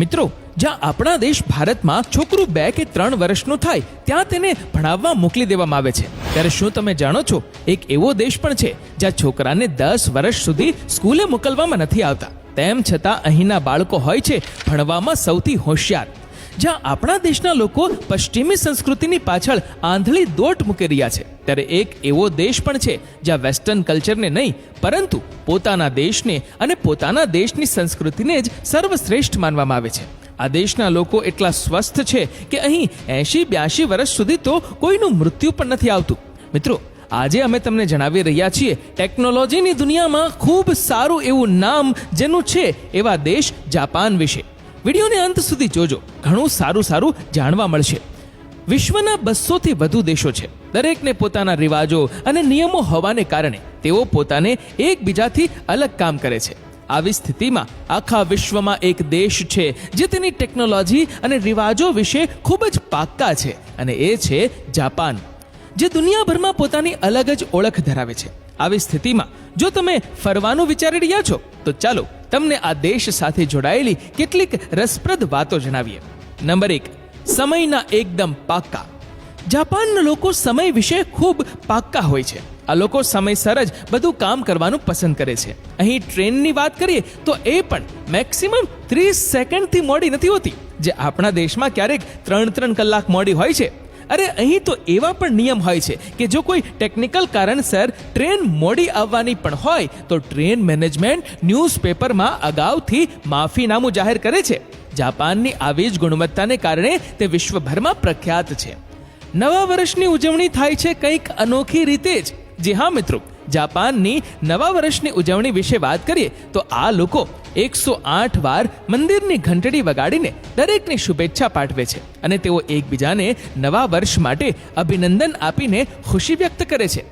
મિત્રો, જ્યાં આપણા દેશ ભારતમાં છોકરું બે કે ત્રણ વર્ષનું થાય, ત્યાં તેને ભણાવવા મોકલી દેવામાં આવે છે. ત્યારે શું તમે જાણો છો? એક એવો દેશ પણ છે, જ્યાં છોકરાને દસ વર્ષ સુધી સ્કૂલે મોકલવામાં નથી આવતા. તેમ છતાં અહીંના બાળકો હોય છે, ભણવામાં સૌથી હોશિયાર. જ્યાં આપણા દેશના લોકો પશ્ચિમી સંસ્કૃતિની પાછળ આંધળી દોટ મૂકી રહ્યા છે. ત્યારે એક એવો દેશ પણ છે, જ્યાં વેસ્ટર્ન કલ્ચરને નહીં, પરંતુ પોતાના દેશને અને પોતાના દેશની સંસ્કૃતિને જ સર્વશ્રેષ્ઠ માનવામાં આવે છે. આ દેશના લોકો એટલા સ્વસ્થ છે કે અહીં એંશી બ્યાસી વર્ષ સુધી તો કોઈનું મૃત્યુ પણ નથી આવતું. મિત્રો, આજે અમે તમને જણાવી રહ્યા છીએ, ટેકનોલોજીની દુનિયામાં ખૂબ સારું એવું નામ જેનું છે એવા દેશ જાપાન વિશે. વિડીયોને અંત સુધી જોજો. ઘણું સારું સારું જાણવા મળશે. વિશ્વના બસોથી વધુ દેશો છે. દરેકને પોતાના રિવાજો અને નિયમો હોવાને કારણે તેઓ પોતાને એકબીજાથી અલગ કામ કરે છે. આવી સ્થિતિમાં આખા વિશ્વમાં એક દેશ છે જે તેની ટેકનોલોજી અને રિવાજો વિશે ખૂબ જ પાક્કા છે અને એ છે જાપાન, જે દુનિયાભરમાં પોતાની અલગ જ ઓળખ ધરાવે છે. આવી સ્થિતિમાં જો તમે ફરવાનું વિચારી રહ્યા છો, તો ચાલો તમને આ દેશ સાથે જોડાયેલી કેટલીક રસપ્રદ વાતો જણાવીએ. નંબર એક, સમયના એકદમ પાક્કા. જાપાનના લોકો સમય વિશે ખૂબ પાક્કા હોય છે. આ લોકો સમયસર જ બધું કામ કરવાનું પસંદ કરે છે. અહીં ટ્રેનની વાત કરીએ તો એ પણ મેક્સિમમ ત્રીસ સેકન્ડથી મોડી નથી હોતી, જે આપણા દેશમાં ક્યારેક ત્રણ ત્રણ કલાક મોડી હોય છે. અરે, અહીં તો એવા પણ નિયમ હોય છે કે જો કોઈ ટેકનિકલ કારણસર ટ્રેન મોડી આવવાની પણ હોય, તો ટ્રેન મેનેજમેન્ટ ન્યૂઝપેપરમાં અગાઉથી માફીનામું જાહેર કરે છે. જાપાનની આવી જ ગુણવત્તાને કારણે તે વિશ્વભરમાં પ્રખ્યાત છે. નવા વર્ષની ઉજવણી થાય છે કંઈક અનોખી રીતે જ. જી હા, મિત્રો. જાપાનની નવા વર્ષની ઉજવણી વિશે વાત કરીએ, તો આ લોકો એકસો આઠ વાર મંદિરની ઘંટડી વગાડીને દરેકને શુભેચ્છા પાઠવે છે અને તેઓ એકબીજાને નવા વર્ષ માટે અભિનંદન આપીને ખુશી વ્યક્ત કરે છે.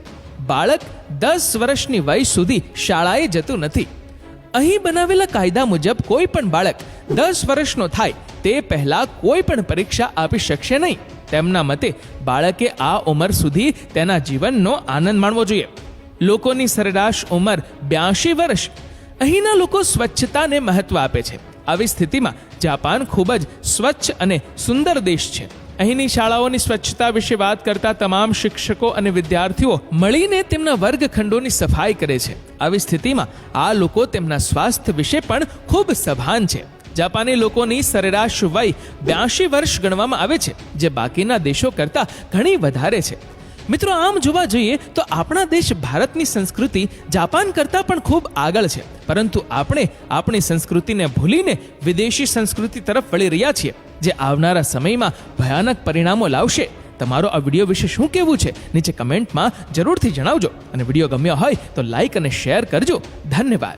બાળક દસ વર્ષની વય સુધી શાળાએ જતું નથી. અહીં બનાવેલા કાયદા મુજબ કોઈ પણ બાળક દસ વર્ષનો થાય તે પહેલા કોઈ પણ પરીક્ષા આપી શકશે નહીં. તેમના મતે બાળકે આ ઉંમર સુધી તેના જીવનનો આનંદ માણવો જોઈએ. લોકોની સરેરાશ ઉંમર બ્યાસી વર્ષ. અહીંના લોકો સ્વચ્છતાને મહત્વ આપે છે. આવી સ્થિતિમાં જાપાન ખૂબ જ સ્વચ્છ અને સુંદર દેશ છે. અહીંની શાળાઓની સ્વચ્છતા વિશે વાત કરતા તમામ શિક્ષકો અને વિદ્યાર્થીઓ મળીને તેમના વર્ગખંડોની સફાઈ કરે છે. આવી સ્થિતિમાં આ લોકો તેમના સ્વાસ્થ્ય વિશે પણ ખૂબ સભાન છે. જાપાની લોકોની સરેરાશ વય બ્યાસી વર્ષ ગણવામાં આવે છે, જે બાકીના દેશો કરતાં ઘણી વધારે છે. મિત્રો, આમ જોવા જોઈએ તો આપણા દેશ ભારતની સંસ્કૃતિ જાપાન કરતાં પણ ખૂબ આગળ છે. પરંતુ આપણે આપણી સંસ્કૃતિને ભૂલીને વિદેશી સંસ્કૃતિ તરફ વળી રહ્યા છીએ, જે આવનારા સમયમાં ભયાનક પરિણામો લાવશે. તમારો આ વીડિયો વિશે શું કહેવું છે, નીચે કમેન્ટમાં જરૂરથી જણાવજો. અને વીડિયો ગમ્યો હોય તો લાઇક અને શેર કરજો. ધન્યવાદ.